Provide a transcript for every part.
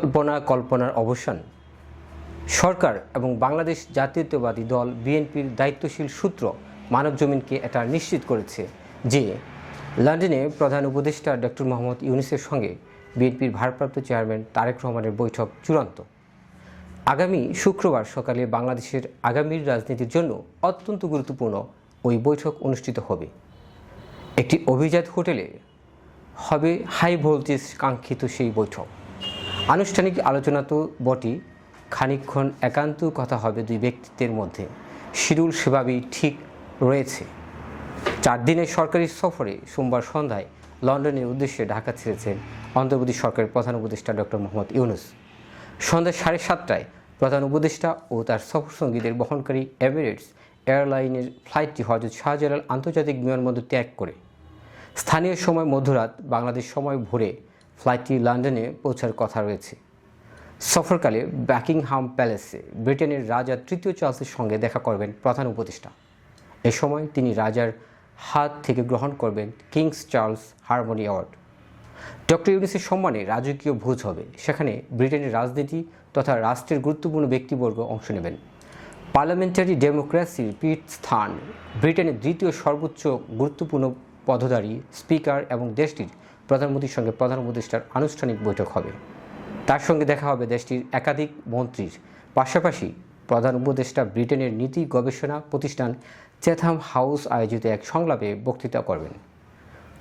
কল্পনা কল্পনার অবসান। সরকার এবং বাংলাদেশ জাতীয়তাবাদী দল বিএনপির দায়িত্বশীল সূত্র মানবজমিনকে এটা নিশ্চিত করেছে যে লন্ডনে প্রধান উপদেষ্টা ডক্টর মোহাম্মদ ইউনিসের সঙ্গে বিএনপির ভারপ্রাপ্ত চেয়ারম্যান তারেক রহমানের বৈঠক চূড়ান্ত। আগামী শুক্রবার সকালে বাংলাদেশের আগামীর রাজনীতির জন্য অত্যন্ত গুরুত্বপূর্ণ ওই বৈঠক অনুষ্ঠিত হবে। একটি অভিজাত হোটেলে হবে হাই ভোল্টেজ কাঙ্ক্ষিত সেই বৈঠক। আনুষ্ঠানিক আলোচনা তো বটই। খানিকক্ষণ একান্ত কথা হবে দুই ব্যক্তিত্বের মধ্যে। শিডিউল সেভাবেই ঠিক রয়েছে। চার দিনের সরকারি সফরে সোমবার সন্ধ্যায় লন্ডনের উদ্দেশ্যে ঢাকা ছেড়েছেন অন্তর্বর্তী সরকারের প্রধান উপদেষ্টা ডক্টর মোহাম্মদ ইউনুস। সন্ধ্যা সাড়ে সাতটায় প্রধান উপদেষ্টা ও তার সফরসঙ্গীদের বহনকারী এমিরেটস এয়ারলাইনের ফ্লাইটটি হজরত শাহজালাল আন্তর্জাতিক বিমানবন্দর ত্যাগ করে। স্থানীয় সময় মধ্যরাত বাংলাদেশ সময় ভোরে ফ্লাইটটি লন্ডনে পৌঁছার কথা রয়েছে। সফরকালে ব্যাকিংহাম প্যালেসে ব্রিটেনের রাজা তৃতীয় চার্লসের সঙ্গে দেখা করবেন প্রধান উপদেষ্টা। এ সময় তিনি রাজার হাত থেকে গ্রহণ করবেন kings Charles harmony award. Doctor ইউনিসের সম্মানে রাজকীয় ভোজ হবে। সেখানে ব্রিটেনের রাজনীতি তথা রাষ্ট্রের গুরুত্বপূর্ণ ব্যক্তিবর্গ অংশ নেবেন। পার্লামেন্টারি ডেমোক্রেসির পীঠস্থান ব্রিটেনের দ্বিতীয় সর্বোচ্চ গুরুত্বপূর্ণ পদধারী, স্পিকার এবং দেশটির প্রধানমন্ত্রীর সঙ্গে প্রধান উপদেষ্টার আনুষ্ঠানিক বৈঠক হবে। তার সঙ্গে দেখা হবে দেশটির একাধিক মন্ত্রীর। পাশাপাশি প্রধান উপদেষ্টা ব্রিটেনের নীতি গবেষণা প্রতিষ্ঠান চেথাম হাউস আয়োজিত এক সংলাপে বক্তৃতা করবেন।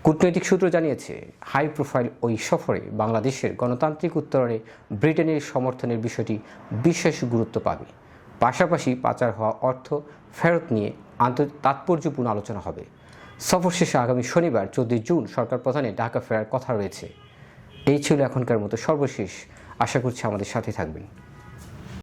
কূটনৈতিক সূত্র জানিয়েছে, হাই প্রোফাইল ওই সফরে বাংলাদেশের গণতান্ত্রিক উত্তরণে ব্রিটেনের সমর্থনের বিষয়টি বিশেষ গুরুত্ব পাবে। পাশাপাশি পাচার হওয়া অর্থ ফেরত নিয়ে আন্ত তাৎপর্যপূর্ণ আলোচনা হবে। সফর শেষে আগামী শনিবার, চোদ্দই জুন, সরকার প্রধানে ঢাকা ফেরার কথা রয়েছে। এই ছিল এখনকার মতো সর্বশেষ। আশা করছি আমাদের সাথে থাকবেন।